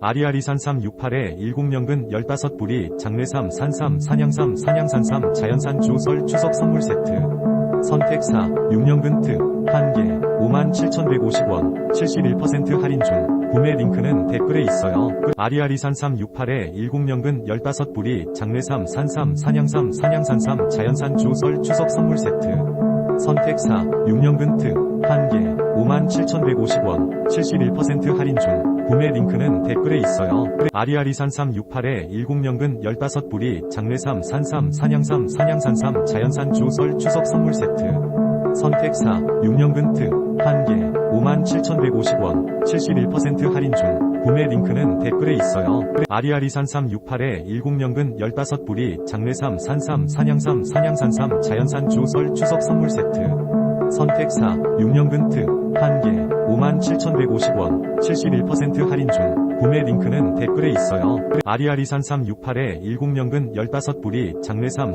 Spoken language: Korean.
아리아리산 368에 10년근 15뿌리 장례삼 산삼 산양삼 산양산 삼 자연산 주설 추석 선물 세트 선택 4 6년근 특 1개 57,150원 71% 할인 중 구매 링크는 댓글에 있어요. 끝. 아리아리산 368에 10년근 15뿌리 장례삼 산삼 산양삼 산양산 삼 자연산 주설 추석 선물 세트 선택 4 6년근 특 1개 57,150원 71% 할인 중 구매 링크는 댓글에 있어요. 아리아리산 368에 10년근 15뿌리 장례삼 산삼 산양삼 산양산 삼 자연산 주설 추석 선물 세트 선택 4 6년근 특 1개 57,150원 71% 할인 중 구매 링크는 댓글에 있어요. 아리아리산 368에 10년근 15뿌리 장례삼 산삼 산양삼 산양산 삼 자연산 주설 추석 선물 세트 선택 4 6년근 특 1개 57,150원 71% 할인 중 구매 링크는 댓글에 있어요. 아리아리산 368에 10년근 15뿌리 장례삼